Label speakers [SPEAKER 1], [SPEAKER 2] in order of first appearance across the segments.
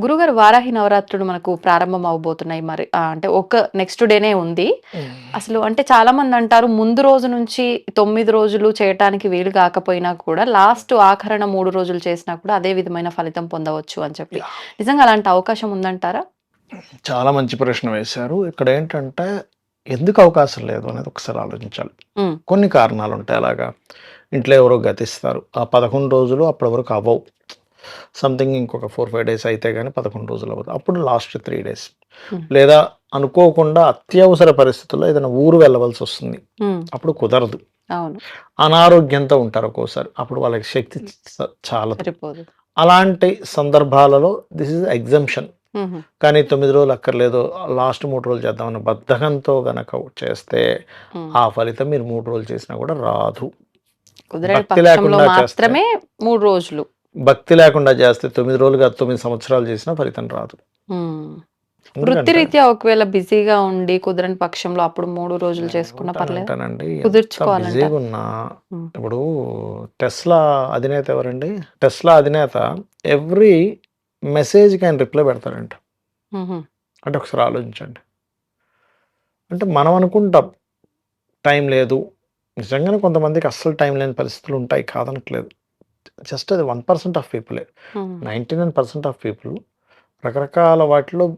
[SPEAKER 1] గురుగారు వారాహి నవరాత్రులు మనకు ప్రారంభం అవబోతున్నాయి మరి. అంటే ఒక నెక్స్ట్ డేనే ఉంది. అసలు అంటే చాలా మంది అంటారు ముందు రోజు నుంచి తొమ్మిది రోజులు చేయటానికి వీలు కాకపోయినా కూడా లాస్ట్ ఆఖరణ మూడు రోజులు చేసినా కూడా అదే విధమైన ఫలితం పొందవచ్చు అని చెప్పి. నిజంగా అలాంటి అవకాశం ఉందంటారా?
[SPEAKER 2] చాలా మంచి ప్రశ్న వేశారు. ఇక్కడ ఏంటంటే ఎందుకు అవకాశం లేదు అనేది ఒకసారి ఆలోచించాలి. కొన్ని కారణాలు ఉంటాయి అలాగా. ఇంట్లో ఎవరో గతిస్తారు. ఆ పదకొండు రోజులు అప్పటి వరకు అవ్వవు. సంథింగ్ ఇంకొక ఫోర్ ఫైవ్ డేస్ అయితే కానీ పదకొండు రోజులు అవ్వదు. అప్పుడు లాస్ట్ త్రీ డేస్
[SPEAKER 1] Hmm.
[SPEAKER 2] లేదా అనుకోకుండా అత్యవసర పరిస్థితుల్లో ఏదైనా ఊరు వెళ్ళవలసి వస్తుంది.
[SPEAKER 1] ఉమ్,
[SPEAKER 2] అప్పుడు కుదరదు. అనారోగ్యంతో ఉంటారు ఒక్కోసారి. అప్పుడు వాళ్ళకి శక్తి చ- చాలా అలాంటి సందర్భాలలో దిస్ ఇస్ ఎగ్జంప్షన్ కానీ తొమ్మిది రోజులు అక్కర్లేదు. లాస్ట్ మూడు రోజులు చేద్దామన్న బద్ధకంతో గనక చేస్తే
[SPEAKER 1] ఉమ్.
[SPEAKER 2] ఆ ఫలితం మీరు మూడు రోజులు చేసినా కూడా రాదు.
[SPEAKER 1] మాత్రమే మూడు రోజులు.
[SPEAKER 2] భక్తి లేకుండా చేస్తే తొమ్మిది రోజులు కాదు తొమ్మిది సంవత్సరాలు చేసినా ఫలితం రాదు.
[SPEAKER 1] వృత్తిరీత్యా ఒకవేళ బిజీగా ఉండి కుదరని పక్షంలో అప్పుడు మూడు రోజులు చేసుకున్నా పర్లేదు.
[SPEAKER 2] బిజీగా ఉన్నా. ఇప్పుడు టెస్లా అధినేత ఎవరండి? టెస్లా అధినేత ఎవ్రీ మెసేజ్కి ఆయన రిప్లై పెడతాడంట.
[SPEAKER 1] ఉహు,
[SPEAKER 2] అంటే ఒకసారి ఆలోచించండి. అంటే మనం అనుకుంటాం టైం లేదు. నిజంగానే కొంతమందికి అస్సలు టైం లేని పరిస్థితులు ఉంటాయి కాదనట్లేదు. జస్ట్ అది one percent of పీపులే. Ninety nine percent of people రకరకాల వాటిలో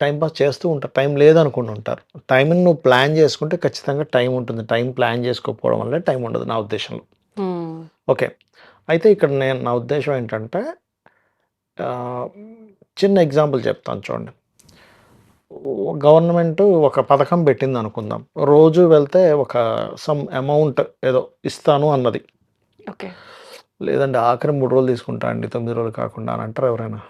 [SPEAKER 2] టైం పాస్ చేస్తూ ఉంటారు. టైం లేదనుకుంటూ ఉంటారు. టైంని నువ్వు ప్లాన్ చేసుకుంటే ఖచ్చితంగా టైం ఉంటుంది. టైం ప్లాన్ చేసుకోకపోవడం వల్ల టైం ఉండదు నా ఉద్దేశంలో. ఓకే. అయితే ఇక్కడ నేను నా ఉద్దేశం ఏంటంటే చిన్న ఎగ్జాంపుల్ చెప్తాను చూడండి. గవర్నమెంట్ ఒక పథకం పెట్టింది అనుకుందాం. రోజు వెళ్తే ఒక సమ్ అమౌంట్ ఏదో ఇస్తాను అన్నది.
[SPEAKER 1] ఓకే.
[SPEAKER 2] లేదంటే ఆఖరి మూడు రోజులు తీసుకుంటా అండి తొమ్మిది రోజులు కాకుండా అని అంటారు ఎవరైనా?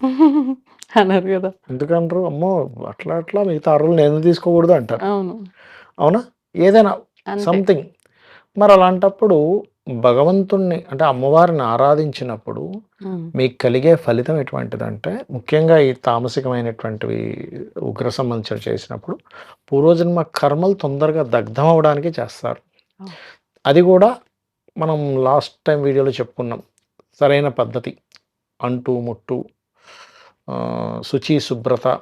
[SPEAKER 1] అన్నారు కదా.
[SPEAKER 2] ఎందుకంటారు? అమ్మో అట్లా అట్లా మిగతా ఆరు రోజులు నేను తీసుకోకూడదు అంటారు.
[SPEAKER 1] అవును.
[SPEAKER 2] అవునా? ఏదైనా సంథింగ్. మరి అలాంటప్పుడు భగవంతుణ్ణి అంటే అమ్మవారిని ఆరాధించినప్పుడు మీకు కలిగే ఫలితం ఎటువంటిదంటే ముఖ్యంగా ఈ తామసికమైనటువంటివి ఉగ్ర సంబంధించిన చేసినప్పుడు పూర్వజన్మ కర్మలు తొందరగా దగ్ధం అవడానికి చేస్తారు. అది కూడా మనం లాస్ట్ టైం వీడియోలో చెప్పుకున్నాం. సరైన పద్ధతి. అంటు ముట్టు శుచి శుభ్రత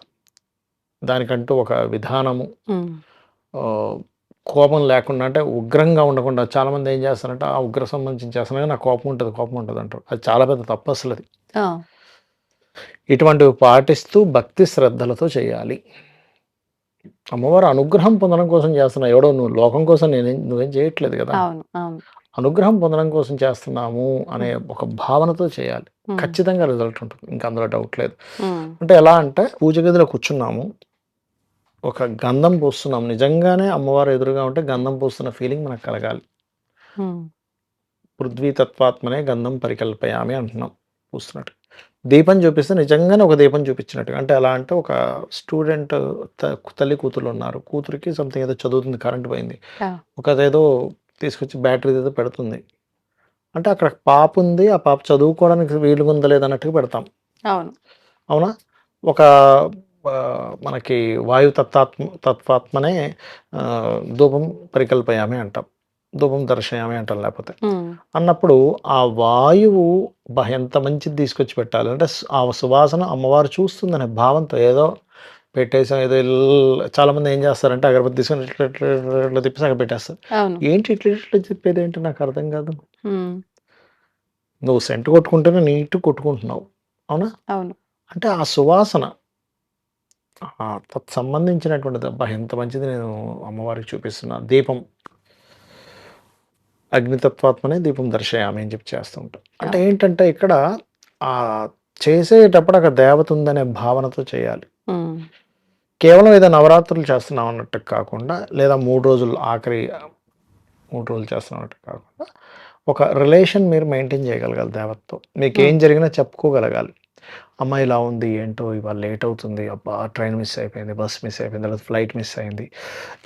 [SPEAKER 2] దానికంటూ ఒక విధానము. కోపం లేకుండా అంటే ఉగ్రంగా ఉండకుండా చాలామంది ఏం చేస్తారంటే ఆ ఉగ్ర సంబంధించిన చేస్తున్నా నాకు కోపం ఉంటుంది కోపం ఉంటుంది అంటారు. అది చాలా పెద్ద తప్పు అసలు అది ఇటువంటివి పాటిస్తూ భక్తి శ్రద్ధలతో చేయాలి. అమ్మవారు అనుగ్రహం పొందడం కోసం చేస్తున్నా. ఎవడో నువ్వు లోకం కోసం నేనేం నువ్వేం చేయట్లేదు కదా? అనుగ్రహం పొందడం కోసం చేస్తున్నాము అనే ఒక భావనతో చేయాలి. ఖచ్చితంగా రిజల్ట్ ఉంటుంది. ఇంకా అందులో డౌట్ లేదు. అంటే ఎలా అంటే పూజ గదిలో కూర్చున్నాము. ఒక గంధం పూస్తున్నాము. నిజంగానే అమ్మవారు ఎదురుగా ఉంటే గంధం పూస్తున్న ఫీలింగ్ మనకు కలగాలి. పృథ్వీ తత్వాత్మనే గంధం పరికల్పయామి అంటున్నాం పూస్తున్నట్టు. దీపం చూపిస్తే నిజంగానే ఒక దీపం చూపించినట్టు. అంటే ఎలా అంటే ఒక స్టూడెంట్ తల్లి కూతురు ఉన్నారు. కూతురికి సంథింగ్ ఏదో చదువుతుంది కరెంట్ పోయింది. ఒక ఏదో తీసుకొచ్చి బ్యాటరీ ఏదో పెడుతుంది. అంటే అక్కడ పాప ఉంది ఆ పాప చదువుకోవడానికి వీలుగా ఉందా లేదా అన్నట్టుగా పెడతాం.
[SPEAKER 1] అవును.
[SPEAKER 2] అవునా? ఒక మనకి వాయు తత్వాత్మ తత్వాత్మనే ధూపం పరికల్పయామి అంటాం. ధూపం దర్శయామి అంటాం లేకపోతే. అన్నప్పుడు ఆ వాయువు ఎంత మంచిది తీసుకొచ్చి పెట్టాలి? అంటే ఆ సువాసన అమ్మవారు చూస్తుందనే భావంతో ఏదో పెట్టేసాం. ఏదో చాలా మంది ఏం చేస్తారంటే అగరబత్తి తీసుకొని ఇట్లా ఇట్లా తిప్పేసి అక్కడ పెట్టేస్తారు. ఏంటి ఇట్లా ఇట్లా చెప్పేది ఏంటి? నాకు అర్థం కాదు. నువ్వు సెంటు కొట్టుకుంటేనే నీట్ కొట్టుకుంటున్నావు. అవునా?
[SPEAKER 1] అవును.
[SPEAKER 2] అంటే ఆ సువాసన తత్ సంబంధించినటువంటిది అబ్బా ఎంత మంచిది నేను అమ్మవారికి చూపిస్తున్నా. దీపం. అగ్నితత్వాత్మనే దీపం దర్శయామి అని చెప్పి చేస్తూ ఉంటాం. అంటే ఏంటంటే ఇక్కడ ఆ చేసేటప్పుడు అక్కడ దేవత ఉందనే భావనతో చేయాలి. కేవలం ఏదో నవరాత్రులు చేస్తున్నాం అన్నట్టు కాకుండా లేదా మూడు రోజులు ఆఖరి మూడు రోజులు చేస్తున్నాం అన్నట్టు కాకుండా ఒక రిలేషన్ మీరు మెయింటైన్ చేయగలగాలి దేవతతో. మీకు ఏం జరిగినా చెప్పుకోగలగాలి. అమ్మాయి ఇలా ఉంది ఏంటో ఇవాళ లేట్ అవుతుంది అబ్బా ట్రైన్ మిస్ అయిపోయింది బస్ మిస్ అయిపోయింది లేదా ఫ్లైట్ మిస్ అయింది.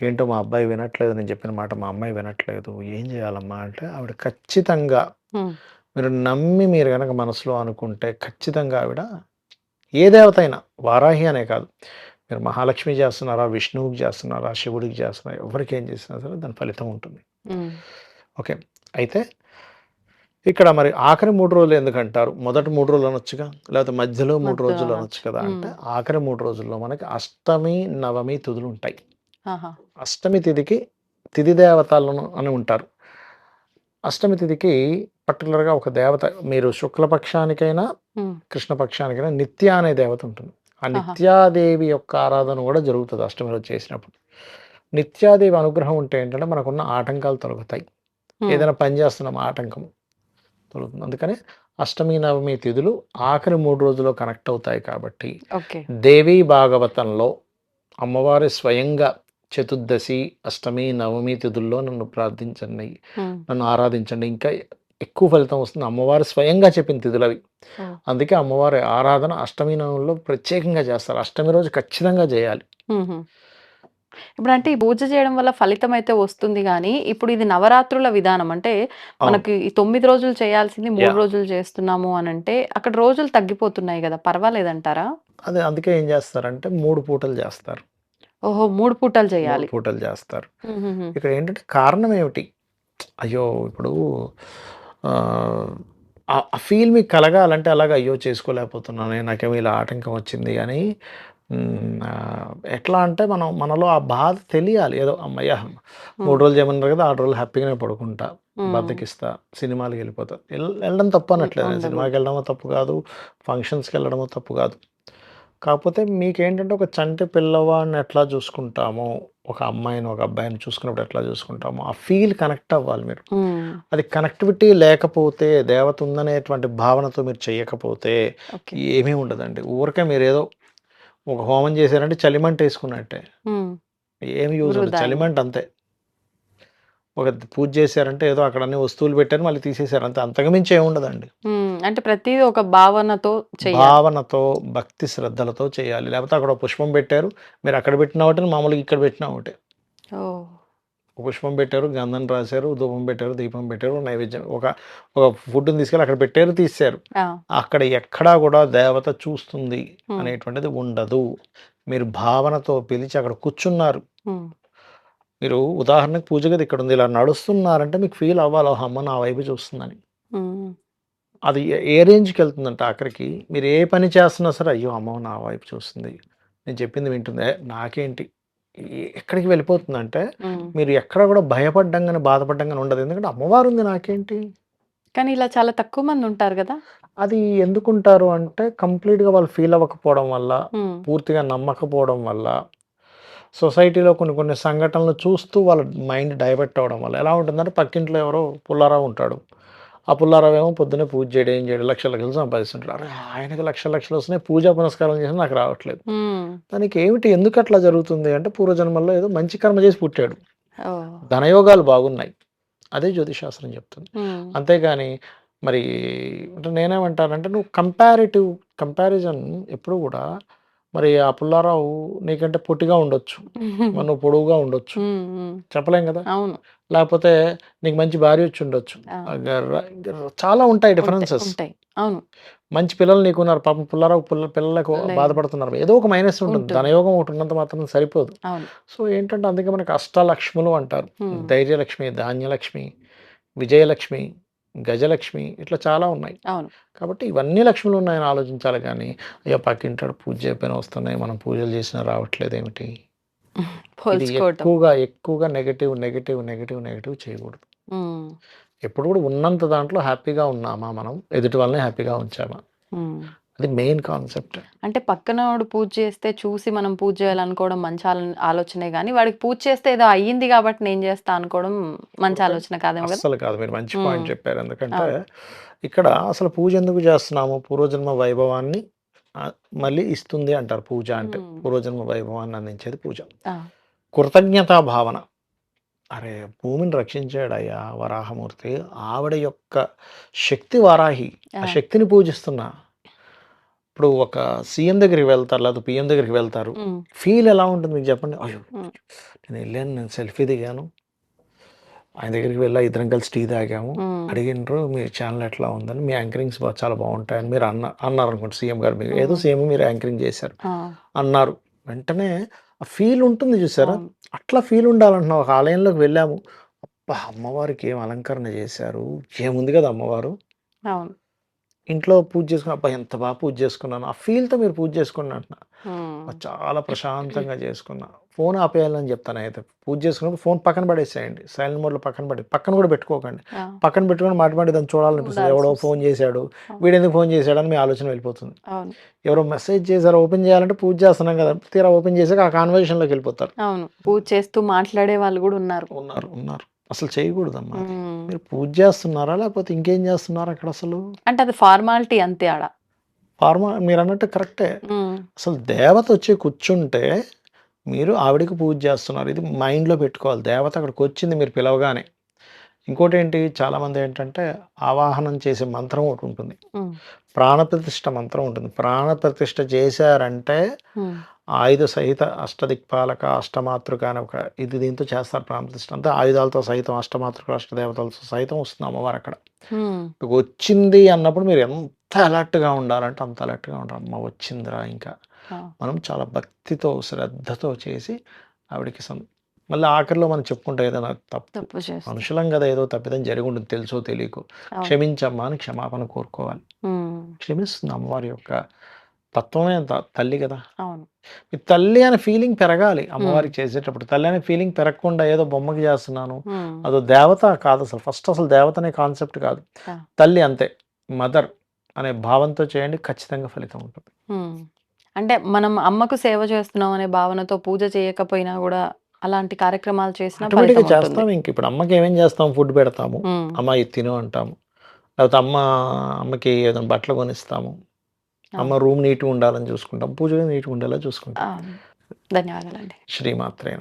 [SPEAKER 2] ఏంటో మా అబ్బాయి వినట్లేదు నేను చెప్పిన మాట మా అమ్మాయి వినట్లేదు. ఏం చేయాలమ్మా అంటే ఆవిడ ఖచ్చితంగా మీరు నమ్మి మీరు కనుక మనసులో అనుకుంటే ఖచ్చితంగా ఆవిడ ఏ దేవత అయినా వారాహి అనే కాదు మీరు మహాలక్ష్మి చేస్తున్నారా విష్ణువుకి చేస్తున్నారా శివుడికి చేస్తున్నారా ఎవరికి ఏం చేసినా సరే దాని ఫలితం ఉంటుంది. ఓకే. అయితే ఇక్కడ మరి ఆఖరి మూడు రోజులు ఎందుకు అంటారు మొదటి మూడు రోజులు అనొచ్చుగా? లేకపోతే మధ్యలో మూడు రోజులు
[SPEAKER 1] అనొచ్చు.
[SPEAKER 2] కదా అంటే. ఆఖరి మూడు రోజుల్లో మనకి అష్టమి నవమి తిథులు ఉంటాయి. అష్టమి తిథికి తిథి దేవతలను అని ఉంటారు. అష్టమి తిథికి పర్టికులర్గా ఒక దేవత మీరు శుక్లపక్షానికైనా కృష్ణపక్షానికైనా నిత్య అనే దేవత ఉంటుంది. ఆ. నిత్యాదేవి యొక్క ఆరాధన కూడా జరుగుతుంది అష్టమి రోజు చేసినప్పుడు. నిత్యాదేవి అనుగ్రహం ఉంటే ఏంటంటే మనకున్న ఆటంకాలు తొలగుతాయి. ఏదైనా పని చేస్తున్నాం ఆటంకం తొలుగుతుంది. అందుకనే అష్టమి నవమి తిథులు ఆఖరి మూడు రోజుల్లో కనెక్ట్ అవుతాయి కాబట్టి దేవీ భాగవతంలో అమ్మవారి స్వయంగా చతుర్దశి అష్టమి నవమి తిథుల్లో నన్ను ప్రార్థించండి. నన్ను ఆరాధించండి. ఇంకా ఎక్కువ ఫలితం వస్తుంది. అమ్మవారు స్వయంగా చెప్పిన తిథులు అవి. అందుకే అమ్మవారి ఆరాధన అష్టమి నవమిలో ప్రత్యేకంగా చేస్తారు. అష్టమి రోజు ఖచ్చితంగా చేయాలి.
[SPEAKER 1] ఇప్పుడు అంటే ఈ పూజ చేయడం వల్ల ఫలితం అయితే వస్తుంది కానీ ఇప్పుడు ఇది నవరాత్రుల విధానం. అంటే మనకి తొమ్మిది రోజులు చేయాల్సింది మూడు. రోజులు చేస్తున్నాము అని అంటే అక్కడ రోజులు తగ్గిపోతున్నాయి కదా పర్వాలేదంటారా?
[SPEAKER 2] అదే అందుకే ఏం చేస్తారంటే మూడు పూటలు చేస్తారు.
[SPEAKER 1] ఓహో మూడు పూటలు చేయాలి.
[SPEAKER 2] పూటలు చేస్తారు. ఇక్కడ ఏంటంటే కారణం ఏమిటి? అయ్యో ఇప్పుడు ఆ, ఫీల్ మీకు కలగాలంటే అలాగ అయ్యో చేసుకోలేకపోతున్నాను నాకేమో ఇలా ఆటంకం వచ్చింది అని ఎట్లా అంటే మనం మనలో ఆ బాధ తెలియాలి. ఏదో అమ్మయ్య మూడు రోజులు చేయమన్నారు కదా ఆరు రోజులు హ్యాపీగానే పడుకుంటా బద్దకిస్తా సినిమాలకు వెళ్ళిపోతా. వెళ్- వెళ్ళడం తప్పు అనట్లేదు. సినిమాకి వెళ్ళడమో తప్పు కాదు ఫంక్షన్స్కి వెళ్ళడమో తప్పు కాదు. కాకపోతే మీకేంటంటే ఒక చంటి పిల్లవాడిని ఎట్లా చూసుకుంటామో ఒక అమ్మాయిని ఒక అబ్బాయిని చూసుకున్నప్పుడు ఎట్లా చూసుకుంటామో ఆ ఫీల్ కనెక్ట్ అవ్వాలి మీరు. అది కనెక్టివిటీ లేకపోతే దేవత ఉందనేటువంటి భావనతో మీరు చేయకపోతే ఏమీ ఉండదండి. ఊరికే మీరు ఏదో ఒక హోమం చేశారంటే చలిమంట వేసుకున్నట్టే ఏమి యూజ్. చలిమంట అంతే ఒక పూజ చేశారంటే ఏదో అక్కడ అన్ని వస్తువులు పెట్టారు మళ్ళీ తీసేశారు. అంతే అంతకుమించి ఏమి ఉండదండి.
[SPEAKER 1] ఉమ్, అంటే ప్రతిదీ ఒక భావనతో
[SPEAKER 2] భావనతో భక్తి శ్రద్ధలతో చేయాలి. లేకపోతే అక్కడ పుష్పం పెట్టారు. మీరు అక్కడ పెట్టిన ఒకటి మామూలుగా ఇక్కడ పెట్టిన ఒకటి. పుష్పం పెట్టారు గంధం రాశారు ధూపం పెట్టారు దీపం పెట్టారు నైవేద్యం ఒక ఒక ఫుడ్ని తీసుకెళ్ళి అక్కడ పెట్టారు తీశారు అక్కడ ఎక్కడా కూడా దేవత చూస్తుంది అనేటువంటిది ఉండదు. మీరు భావనతో పిలిచి అక్కడ కూర్చున్నారు. మీరు ఉదాహరణకు పూజ గది ఇక్కడ ఉంది ఇలా నడుస్తున్నారంటే మీకు ఫీల్ అవ్వాలి. "ఓహ్, అమ్మ నా వైపు చూస్తుందని. అది ఏ- రేంజ్కి వెళ్తుందంటే అక్కడికి మీరు ఏ పని చేస్తున్నా సరే అయ్యో అమ్మ నా వైపు చూస్తుంది. నేను చెప్పింది వింటుంది. "ఏ, నాకేంటి? ఎక్కడికి వెళ్ళిపోతుందంటే. మీరు ఎక్కడ కూడా భయపడ్డంగానే బాధపడ్డంగానే ఉండదు. ఎందుకంటే అమ్మవారు ఉంది నాకేంటి?
[SPEAKER 1] కానీ ఇలా చాలా తక్కువ మంది ఉంటారు కదా?
[SPEAKER 2] అది ఎందుకుంటారు అంటే కంప్లీట్గా వాళ్ళు ఫీల్ అవ్వకపోవడం వల్ల పూర్తిగా నమ్మకపోవడం వల్ల సొసైటీలో కొన్ని కొన్ని సంఘటనలు చూస్తూ వాళ్ళ మైండ్ డైవర్ట్ అవ్వడం వల్ల ఎలా ఉంటుందంటే పక్కింట్లో ఎవరో పుల్లారావు ఉంటాడు. ఆ పుల్లారావు ఏమో పొద్దున్నే పూజ చేయడం ఏం చేయడం లక్షల లక్షలు సంపాదిస్తుంటాడు. అరే ఆయనకి లక్షల లక్షలు వస్తున్నాయి పూజా పునస్కారం చేసి నాకు రావట్లేదు. దానికి ఏమిటి ఎందుకు అట్లా జరుగుతుంది అంటే పూర్వజన్మల్లో ఏదో మంచి కర్మ చేసి పుట్టాడు. ధనయోగాలు బాగున్నాయి. అదే జ్యోతిశాస్త్రం చెప్తుంది. అంతేగాని మరి అంటే నేనేమంటానంటే నువ్వు కంపారిటివ్ కంపారిజన్ ఎప్పుడు కూడా మరి ఆ పుల్లారావు నీకంటే పొట్టిగా ఉండొచ్చు. నువ్వు పొడవుగా ఉండొచ్చు. చెప్పలేం కదా?
[SPEAKER 1] అవును.
[SPEAKER 2] లేకపోతే నీకు మంచి భార్య వచ్చి ఉండొచ్చు. చాలా ఉంటాయి డిఫరెన్సెస్
[SPEAKER 1] అవును.
[SPEAKER 2] మంచి పిల్లలు నీకు ఉన్నారు. పాపం పుల్లారావు పిల్ల పిల్లలకు. బాధపడుతున్నారు. ఏదో ఒక మైనస్ ఉంటుంది. ధనయోగం ఒకటి ఉన్నంత మాత్రం సరిపోదు. సో ఏంటంటే అందుకే మనకి అష్టలక్ష్ములు అంటారు. ధైర్యలక్ష్మి ధాన్యలక్ష్మి విజయలక్ష్మి గజలక్ష్మి ఇట్లా చాలా ఉన్నాయి. కాబట్టి ఇవన్నీ లక్ష్ములు ఉన్నాయని ఆలోచించాలి కానీ అయ్యో పక్కింటాడు పూజ చేయకపోయినా వస్తున్నాయి మనం పూజలు చేసినా రావట్లేదు ఏమిటి? ఎక్కువగా ఎక్కువగా నెగటివ్ నెగటివ్ నెగటివ్ నెగటివ్ చేయకూడదు. ఎప్పుడు కూడా ఉన్నంత దాంట్లో హ్యాపీగా ఉన్నామా మనం? ఎదుటి వాళ్ళని హ్యాపీగా ఉంచామా. అది మెయిన్ కాన్సెప్ట్.
[SPEAKER 1] అంటే పక్కనోడు పూజ చేస్తే చూసి మనం పూజ చేయాలనుకోవడం మంచి ఆలో- ఆలోచనే కానీ వాడికి పూజ చేస్తే ఏదో అయ్యింది కాబట్టి నేను చేస్తా అనుకోవడం మంచి ఆలోచన కాదేమో కదా?
[SPEAKER 2] అస్సలు కాదు మీరు మంచి పాయింట్. చెప్పారు. ఎందుకంటే. ఇక్కడ అసలు పూజ ఎందుకు చేస్తున్నాము? పూర్వజన్మ వైభవాన్ని మళ్ళీ ఇస్తుంది అంటారు పూజ అంటే. పూర్వజన్మ వైభవాన్ని అందించేది పూజ. కృతజ్ఞతా భావన. అరే భూమిని రక్షించాడయ్యా వరాహమూర్తి. ఆవిడ యొక్క శక్తి వారాహి. ఆ. శక్తిని పూజిస్తున్నా ఇప్పుడు ఒక సీఎం దగ్గరికి వెళ్తారు లేదా పిఎం దగ్గరికి వెళ్తారు. ఫీల్ ఎలా ఉంటుంది మీకు చెప్పండి? అయ్యో. నేను వెళ్ళాను నేను సెల్ఫీ దిగాను. ఆయన దగ్గరికి వెళ్ళా ఇద్దరం కలిసి టీ తాగాము. అడిగినారు మీ ఛానల్ ఎట్లా ఉందని? మీ యాంకరింగ్స్ చాలా బాగుంటాయని మీరు అన్న అన్నారు అనుకోండి సీఎం గారు మీరు. ఏదో. సీఎం మీరు యాంకరింగ్ చేశారు. అన్నారు. వెంటనే ఆ ఫీల్ ఉంటుంది చూసారా. అట్లా ఫీల్ ఉండాలంటున్నాం. ఒక ఆలయంలోకి వెళ్ళాము. అబ్బా అమ్మవారికి ఏం అలంకరణ చేశారు? ఏముంది కదా అమ్మవారు?
[SPEAKER 1] అవును.
[SPEAKER 2] ఇంట్లో పూజ చేసుకుని అబ్బా ఎంత బాగా పూజ చేసుకున్నాను. ఆ ఫీల్తో మీరు పూజ చేసుకోండి అంటున్నా. చాలా ప్రశాంతంగా చేసుకున్నా. ఫోన్ ఆపేయాలని చెప్తాను అయితే పూజ చేసుకున్నప్పుడు ఫోన్ పక్కన పడేసేయండి. సైలెంట్ మోడ్లో పక్కన పడే పక్కన కూడా పెట్టుకోకండి. పక్కన పెట్టుకొని మాట మాట దాన్ని చూడాలనిపిస్తుంది. ఎవడో. ఫోన్ చేశాడు. వీడు ఎందుకు ఫోన్ చేశాడని మీ ఆలోచన వెళ్ళిపోతుంది. ఎవరో మెసేజ్ చేశారు ఓపెన్ చేయాలంటే పూజ చేస్తున్నాం కదా తీరా ఓపెన్ చేసాక ఆ కాన్వర్జేషన్లోకి వెళ్ళిపోతారు.
[SPEAKER 1] అవును. పూజ చేస్తూ మాట్లాడే వాళ్ళు కూడా ఉన్నారు.
[SPEAKER 2] ఉన్నారు ఉన్నారు. అసలు చేయకూడదమ్మా. మీరు పూజ చేస్తున్నారా? లేకపోతే ఇంకేం చేస్తున్నారా అక్కడ అసలు?
[SPEAKER 1] అంటే అది ఫార్మాలిటీ అంతే ఆడ.
[SPEAKER 2] ఫార్మా మీరు అన్నట్టు కరెక్టే అసలు దేవత వచ్చి కూర్చుంటే మీరు ఆవిడకి పూజ చేస్తున్నారు. ఇది మైండ్లో పెట్టుకోవాలి. దేవత అక్కడికి వచ్చింది మీరు పిలవగానే. ఇంకోటి ఏంటి? చాలామంది ఏంటంటే ఆవాహనం చేసే మంత్రం ఒకటి ఉంటుంది. ప్రాణప్రతిష్ఠ మంత్రం ఉంటుంది. ప్రాణప్రతిష్ఠ చేశారంటే ఆయుధ సహిత అష్టదిక్పాలక అష్టమాతృక అని ఒక ఇది దీంతో చేస్తారు ప్రాణప్రతిష్ఠ అంతే ఆయుధాలతో సహితం అష్టమాతృక అష్టదేవతలతో సహితం వస్తుంది అమ్మవారు అక్కడ వచ్చింది అన్నప్పుడు మీరు ఎంత అలర్ట్గా ఉండాలంటే అంత అలర్ట్గా ఉండాలి. అమ్మ వచ్చిందిరా ఇంకా. మనం చాలా భక్తితో శ్రద్ధతో చేసి ఆవిడకి సం మళ్ళీ ఆఖరిలో మనం చెప్పుకుంటే ఏదైనా తప్పు. మనుషులం కదా ఏదో తప్పిదం జరిగి ఉంటుంది తెలుసో తెలియకో. క్షమించమ్మా అని క్షమాపణ కోరుకోవాలి. క్షమిస్తుంది అమ్మవారి యొక్క తత్వమే అంత తల్లి కదా.
[SPEAKER 1] అవును.
[SPEAKER 2] తల్లి అనే ఫీలింగ్ పెరగాలి అమ్మవారికి చేసేటప్పుడు. తల్లి అనే ఫీలింగ్ పెరగకుండా ఏదో బొమ్మకి చేస్తున్నాను అదో దేవత కాదు అసలు. ఫస్ట్ అసలు దేవత అనే కాన్సెప్ట్ కాదు. తల్లి అంతే. మదర్ అనే భావంతో చేయండి ఖచ్చితంగా ఫలితం ఉంటుంది.
[SPEAKER 1] అంటే మనం అమ్మకు సేవ చేస్తున్నాం అనే భావనతో పూజ చేయకపోయినా కూడా అలాంటి కార్యక్రమాలు చేసినా.
[SPEAKER 2] చేస్తాం ఇంక ఇప్పుడు అమ్మకి ఏమేం చేస్తాం? ఫుడ్ పెడతాము. అమ్మ ఇది తిను అంటాము. లేకపోతే అమ్మ అమ్మకి ఏదైనా బట్టలు కొనిస్తాము. అమ్మ రూమ్ నీట్గా ఉండాలని చూసుకుంటాం పూజ నీట్గా ఉండేలా చూసుకుంటాం.
[SPEAKER 1] ధన్యవాదాలండి.
[SPEAKER 2] శ్రీమాత్రే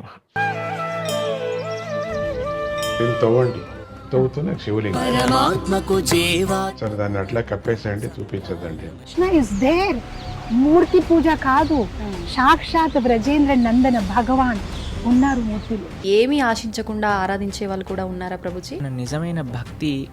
[SPEAKER 3] తవ్వండి. తవ్వుతూనే శివలింగం. సరే దాన్ని అట్లా కప్పేసేయండి చూపించదండి
[SPEAKER 4] కృష్ణ ఇస్ దేర్ మూర్తి పూజ కాదు. సాక్షాత్ బ్రజేంద్ర నందన భగవాన్ ఉన్నారు మూర్తిలో.
[SPEAKER 5] ఏమీ ఆశించకుండా ఆరాధించే వాళ్ళు కూడా ఉన్నారా ప్రభుజీ?
[SPEAKER 6] నిజమైన భక్తి